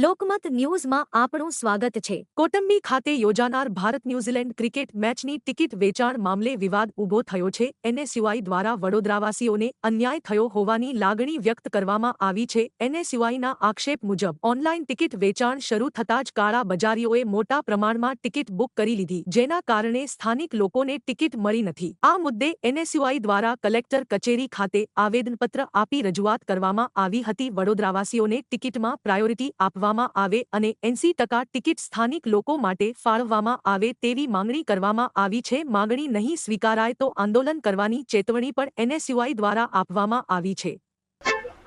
લોકમત ન્યૂઝમાં આપણું સ્વાગત છે. કોટંબી ખાતે યોજાનાર ભારત ન્યૂઝીલેન્ડ ક્રિકેટ મેચની ટિકિટ વેચાણ મામલે વિવાદ ઊભો થયો છે. એનએસયુઆઈ દ્વારા વડોદરાવાસીઓને અન્યાય થયો હોવાની લાગણી વ્યક્ત કરવામાં આવી છે. એનએસયુઆઈના આક્ષેપ મુજબ, ઓનલાઈન ટિકિટ વેચાણ શરૂ થતાં જ કાળા બજારીઓએ મોટા પ્રમાણમાં ટિકિટ બુક કરી લીધી, જેના કારણે સ્થાનિક લોકોને ટિકિટ મળી નથી. આ મુદ્દે એનએસયુઆઈ દ્વારા કલેક્ટર કચેરી ખાતે આવેદનપત્ર આપી રજૂઆત કરવામાં આવી હતી. વડોદરાવાસીઓને ટિકિટમાં પ્રાયોરિટી આપવામાં આવે અને એંસી ટકા ટિકિટ સ્થાનિક લોકો માટે ફાળવવામાં આવે તેવી માંગણી કરવામાં આવી છે. માંગણી નહીં સ્વીકારાય તો આંદોલન કરવાની ચેતવણી પણ એનએસયુઆઈ દ્વારા આપવામાં આવી છે.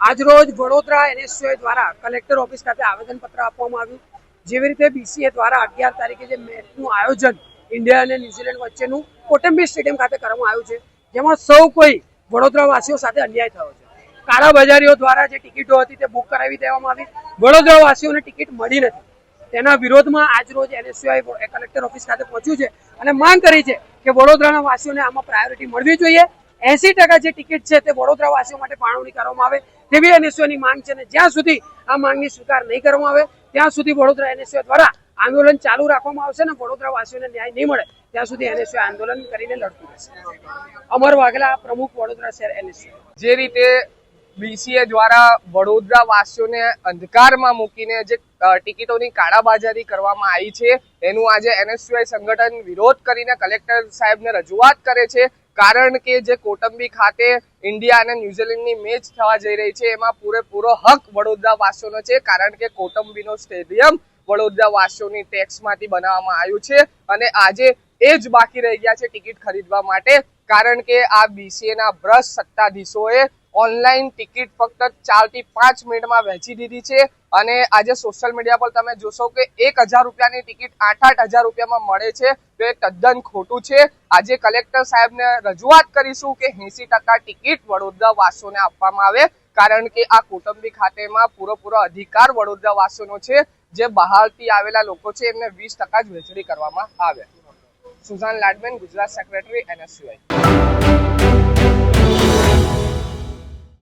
આજરોજ વડોદરા એનએસયુઆઈ દ્વારા કલેક્ટર ઓફિસ ખાતે આવેદનપત્ર આપવામાં આવ્યું. જેવી રીતે બીસીએ દ્વારા અગિયાર તારીખે જે મેચનું આયોજન ઇન્ડિયા અને ન્યુઝીલેન્ડ વચ્ચેનું કોટંબી સ્ટેડિયમ ખાતે કરવામાં આવ્યું છે, જેમાં સૌ કોઈ વડોદરાવાસીઓ સાથે અન્યાય થયો છે. કાળા બજારીઓ દ્વારા જે ટિકિટો હતી તે બુક કરાવી દેવામાં આવી. વડોદરાવાસીઓને ટિકિટ મળી નથી. તેના વિરોધમાં આજરોજ એનએસયુઆઈ કલેક્ટર ઓફિસ ખાતે પહોંચ્યું છે અને માંગ કરી છે કે વડોદરાના વાસીઓને આમાં પ્રાયોરિટી મળવી જોઈએ. એસી જે ટિકિટ છે તે વડોદરા માટે ફાળવણી કરવામાં આવે તેવી એનએસયુની માંગ છે અને જ્યાં સુધી આ માંગની સ્વીકાર નહીં કરવામાં આવે, ત્યાં સુધી વડોદરા એનએસયુ દ્વારા આંદોલન ચાલુ રાખવામાં આવશે અને વડોદરા વાસીઓને ન્યાય નહીં મળે, ત્યાં સુધી એનએસયુ આંદોલન કરીને લડતું રહેશે. અમર વાઘેલા પ્રમુખ વડોદરા શહેર એનએસયુ જે રીતે બીસીએ દ્વારા વડોદરા વાસીઓને અંધકારમાં મૂકીને જે ટિકિટોની કાળાબાજારી કરવામાં આવી છે, એનું આજે એનએસયુઆઈ સંગઠન વિરોધ કરીને કલેક્ટર સાહેબને રજૂઆત કરે છે. કારણ કે જે કોટંબી ખાતે ઇન્ડિયા અને ન્યુઝીલેન્ડની મેચ થવા જઈ રહી છે, એમાં પૂરેપૂરો હક વડોદરા વાસીઓનો છે. કારણ કે કોટંબીનો સ્ટેડિયમ વડોદરા વાસીઓની ટેક્સમાંથી બનાવવામાં આવ્યું છે અને આજે એ જ બાકી રહી ગયા છે ટિકિટ ખરીદવા માટે. કારણ કે આ બીસીએના ભ્રષ્ટ સત્તાધીશોએ ઓનલાઈન ટિકિટ ફક્ત ચારથી પાંચ મિનિટમાં વહેંચી દીધી છે. અને આજે સોશિયલ મીડિયા પર તમે જોશો કે એક હજાર રૂપિયાની ટિકિટ આઠ આઠ હજાર રૂપિયામાં મળે છે. તો એ તદ્દન ખોટું છે. આજે કલેક્ટર સાહેબને રજૂઆત કરીશું કે એસી ટકા ટિકિટ વડોદરા વાસીઓને આપવામાં આવે. કારણ કે આ કુટુંબી ખાતેમાં પૂરેપૂરો અધિકાર વડોદરા વાસીઓનો છે. જે બહારથી આવેલા લોકો છે, એમને વીસ ટકા જ વહેંચણી કરવામાં આવે. Suzanne Ladman, Gujarat secretary, NSUI.